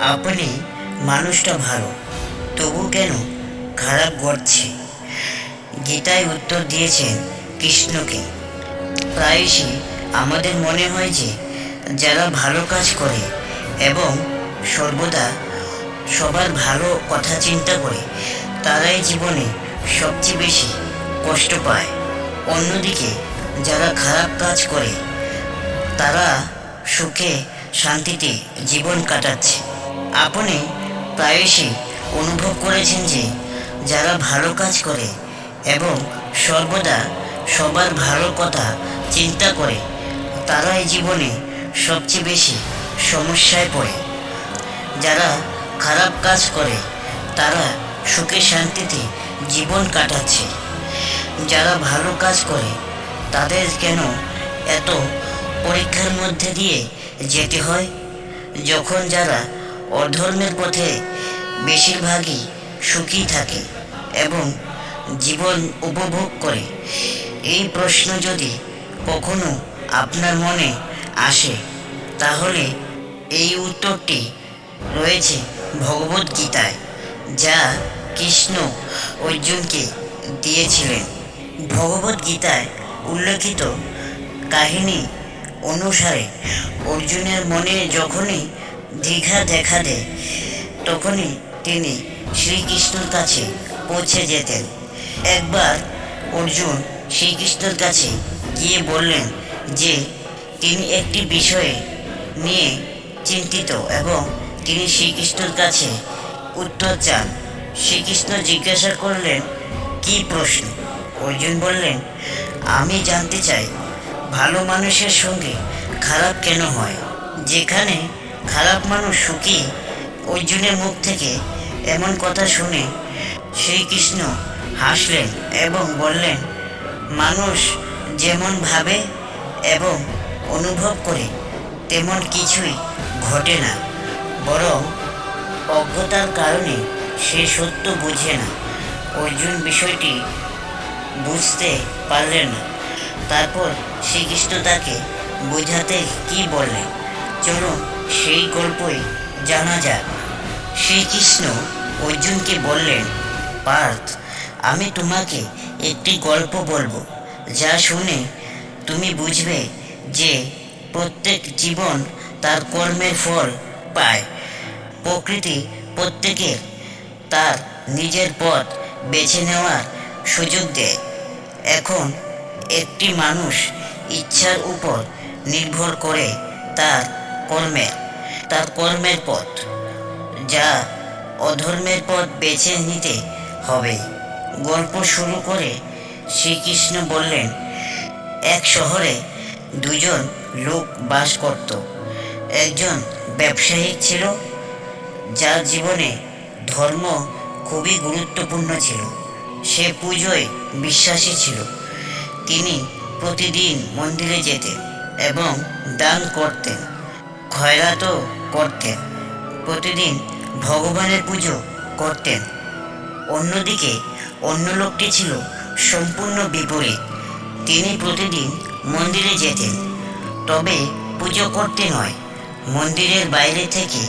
আপনি মানুষটা ভালো, তবু কেন খারাপ ঘটছে? গীতায় উত্তর দিয়েছেন কৃষ্ণকে। প্রায়শই আমাদের মনে হয় যে যারা ভালো কাজ করে এবং সর্বদা সবার ভালো কথা চিন্তা করে, তারাই জীবনে সবচেয়ে বেশি কষ্ট পায়। অন্যদিকে যারা খারাপ কাজ করে, তারা সুখে শান্তিতে জীবন কাটাচ্ছে। আপনি প্রায়শই অনুভব করেছেন যে যারা ভালো কাজ করে এবং সর্বদা সবার ভালো কথা চিন্তা করে, তারাই জীবনে সবচেয়ে বেশি সমস্যায় পড়ে। যারা খারাপ কাজ করে, তারা সুখে শান্তিতে জীবন কাটাচ্ছে। যারা ভালো কাজ করে, তাদের কেন এত পরীক্ষার মধ্যে দিয়ে যেতে হয়? যখন যারা অধর্মের পথে বেশিরভাগই সুখী থাকে এবং জীবন উপভোগ করে। এই প্রশ্ন যদি কখনো আপনার মনে আসে, তাহলে এই উত্তরটি রয়েছে ভগবত গীতায়, যা কৃষ্ণ অর্জুনকে দিয়েছিলেন। ভগবত গীতায় উল্লেখিত কাহিনী অনুসারে অর্জুনের মনে যখনই দীঘা দেখা দেয় তখনই তিনি শ্রীকৃষ্ণর কাছে পৌঁছে যেতেন। একবার অর্জুন শ্রীকৃষ্ণের কাছে গিয়ে বললেন যে, তিনি একটি বিষয়ে নিয়ে চিন্তিত এবং তিনি শ্রীকৃষ্ণর কাছে উত্তর চান। শ্রীকৃষ্ণ জিজ্ঞাসা করলেন, কি প্রশ্ন? অর্জুন বললেন, আমি জানতে চাই, ভালো মানুষের সঙ্গে খারাপ কেন হয়? যেখানে খারাপ মানুষ সুখী অর্জুনের মুখ থেকে এমন কথা শুনে শ্রীকৃষ্ণ হাসলেন এবং বললেন, মানুষ যেমন ভাবে এবং অনুভব করে, তেমন কিছুই ঘটে না। বরং অজ্ঞতার কারণে সে সত্য বুঝে না। অর্জুন বিষয়টি বুঝতে পারলেন না। তারপর শ্রীকৃষ্ণ তাকে বোঝাতে কি বললেন? চলুন সেই গল্পই জানা যাক। শ্রীকৃষ্ণ অর্জুনকে বললেন, পার্থ, আমি তোমাকে একটি গল্প বলব, যা শুনে তুমি বুঝবে যে প্রত্যেক জীবন তার কর্মের ফল পায়। প্রকৃতি প্রত্যেকের তার নিজের পথ বেছে নেওয়ার সুযোগ দেয়। এখন একটি মানুষ ইচ্ছার উপর নির্ভর করে তার কর্মের তার কর্মের পথ, যা অধর্মের পথ বেছে নিতে হবে। গল্প শুরু করে শ্রীকৃষ্ণ বললেন, এক শহরে দুজন লোক বাস করত। একজন ব্যবসায়ী ছিল, যার জীবনে ধর্ম খুবই গুরুত্বপূর্ণ ছিল। সে পুজোয় বিশ্বাসী ছিল। তিনি প্রতিদিন মন্দিরে যেতেন এবং দান করতেন। খয়রাতও করতেন। প্রতিদিন ভগবানের পুজো করতেন। অন্যদিকে অন্য লোকটি ছিল সম্পূর্ণ বিপরীত। তিনি প্রতিদিন মন্দিরে যেতেন। তবে পুজো করতে নয়, মন্দিরের বাইরে থেকে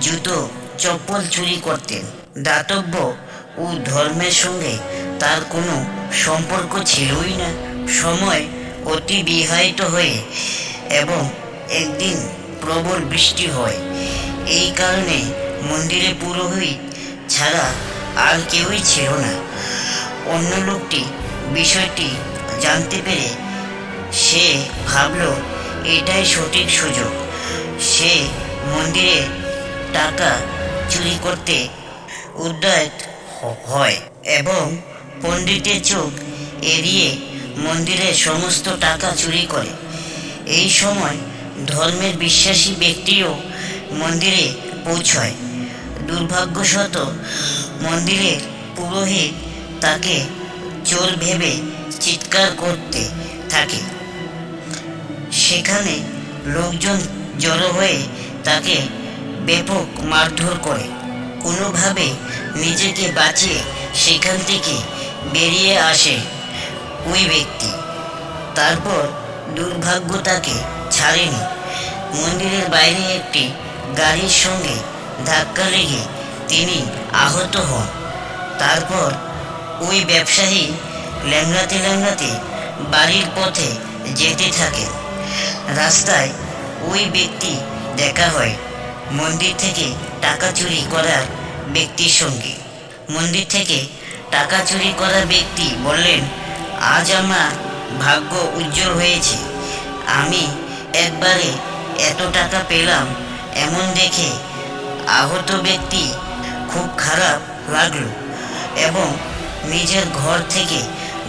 জুতো, চপ্পল চুরি করতেন। দাতব্য ও ধর্মের সঙ্গে তার কোনো সম্পর্ক ছিলই না। সময় অতি বিহায়িত হয়ে এবং একদিন প্রবল বৃষ্টি হয়। এই কারণে মন্দিরে পুরোহিত ছাড়া আর কেউই ছিল না। অন্য লোকটি বিষয়টি জানতে পেরে সে ভাবল, এটাই সঠিক সুযোগ। সে মন্দিরে টাকা চুরি করতে উদ্যত হয় এবং পণ্ডিতের চোখ এড়িয়ে মন্দিরের সমস্ত টাকা চুরি করে। এই সময় ধর্মের বিশ্বাসী ব্যক্তিও মন্দিরে পৌঁছয়। দুর্ভাগ্যশত মন্দিরের পুরোহিত তাকে চোর ভেবে চিৎকার করতে থাকে। সেখানে লোকজন জড়ো হয়ে তাকে ব্যাপক মারধর করে। কোনোভাবে নিজেকে বাঁচিয়ে সেখান থেকে বেরিয়ে আসে ওই ব্যক্তি। তারপর দুর্ভাগ্য তাকে ছাড়েনি। মন্দিরের বাইরে একটি গাড়ির সঙ্গে ধাক্কা লেগে তিনি আহত হন। তারপর ওই ব্যবসায়ী ল্যাংড়াতে ল্যাংড়াতে বাড়ির পথে যেতে থাকেন রাস্তায় ওই ব্যক্তি দেখা হয়। মন্দির থেকে টাকা চুরি করার ব্যক্তির সঙ্গে। মন্দির থেকে টাকা চুরি করা ব্যক্তি বললেন, আজ আমার ভাগ্য উজ্জ্বল হয়েছে। আমি একবারে এত টাকা পেলাম এমন দেখে আহত ব্যক্তি খুব খারাপ লাগল এবং নিজের ঘর থেকে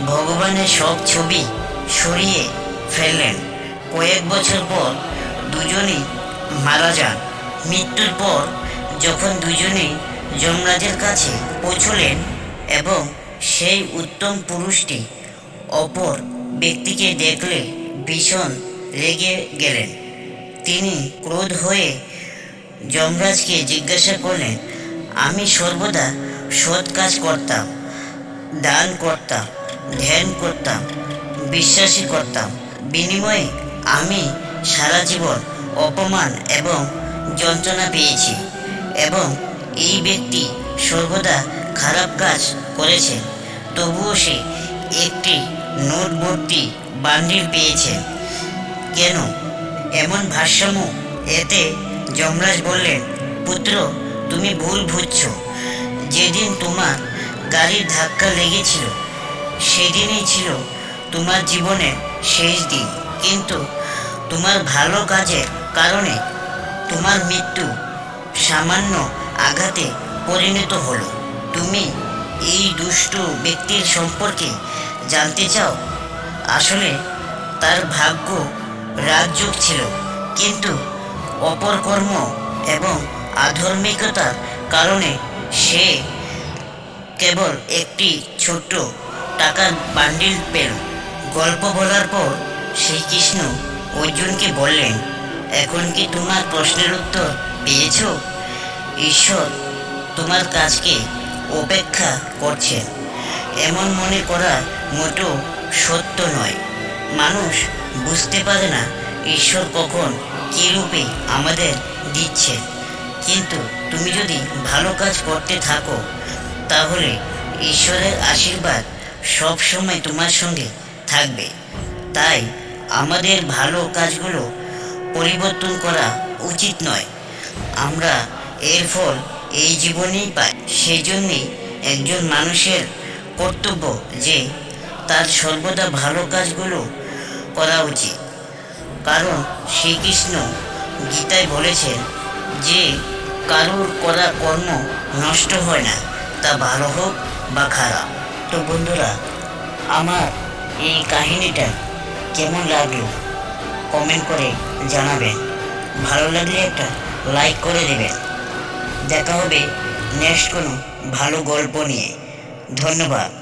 ভগবানের সব ছবি সরিয়ে ফেললেন। কয়েক বছর পর দুজনেই মারা যান। মৃত্যুর পর যখন দুজনেই যমরাজের কাছে পৌঁছলেন এবং সেই উত্তম পুরুষটি অপর ব্যক্তিকে দেখলে ভীষণ রেগে গেলেন। তিনি ক্রোধ হয়ে যমরাজকে জিজ্ঞাসা করলেন, আমি সর্বদা সৎ কাজ করতাম, দান করতাম, ধ্যান করতাম, বিশ্বাসী করতাম। বিনিময়ে আমি সারা জীবন অপমান এবং যন্ত্রণা পেয়েছি এবং এই ব্যক্তি সর্বদা খারাপ কাজ করেছে তবুও সে একটি নোটভর্তি বান্ডিল পেয়েছেন। কেন? এমন ভারসাম্য এতে যমরাজ বললেন পুত্র, তুমি ভুল বুঝছ। যেদিন তোমার গাড়ির ধাক্কা লেগেছিল, সেদিনই ছিল তোমার জীবনের শেষ দিন। কিন্তু তোমার ভালো কাজের কারণে তোমার মৃত্যু সামান্য আঘাতে পরিণত হলো। তুমি এই দুষ্ট ব্যক্তির সম্পর্কে জানতে চাও? আসলে তার ভাগ্য রাজযোগ ছিল, কিন্তু অপরকর্ম এবং আধর্মিকতার কারণে সে কেবল একটি ছোট্ট টাকার বান্ডিল পেল। গল্প বলার পর শ্রীকৃষ্ণ অর্জুনকে বললেন, এখন কি তোমার প্রশ্নের উত্তর পেয়েছ? ঈশ্বর তোমার কাজকে উপেক্ষা করছেন। এমন মনে করা মোটো সত্য নয়। মানুষ বুঝতে পারে না ঈশ্বর কখন কী রূপে আমাদের দিচ্ছে। কিন্তু তুমি যদি ভালো কাজ করতে থাকো, তাহলে ঈশ্বরের আশীর্বাদ সব সময় তোমার সঙ্গে থাকবে। তাই আমাদের ভালো কাজগুলো পরিবর্তন করা উচিত নয়। আমরা এর ফল এই জীবনেই পাই। সেই জন্যেই একজন মানুষের কর্তব্য যে তার সর্বদা ভালো কাজগুলো করা উচিত। কারণ শ্রীকৃষ্ণ গীতায় বলেছেন যে, কারুর করা কর্ম নষ্ট হয় না, তা ভালো হোক বা খারাপ। তো বন্ধুরা, আমার এই কাহিনীটা কেমন লাগল কমেন্ট করে জানাবেন। ভালো লাগলে একটা লাইক করে দেবেন। দেখা হবে নেক্সট কোনো ভালো গল্প নিয়ে। ধন্যবাদ।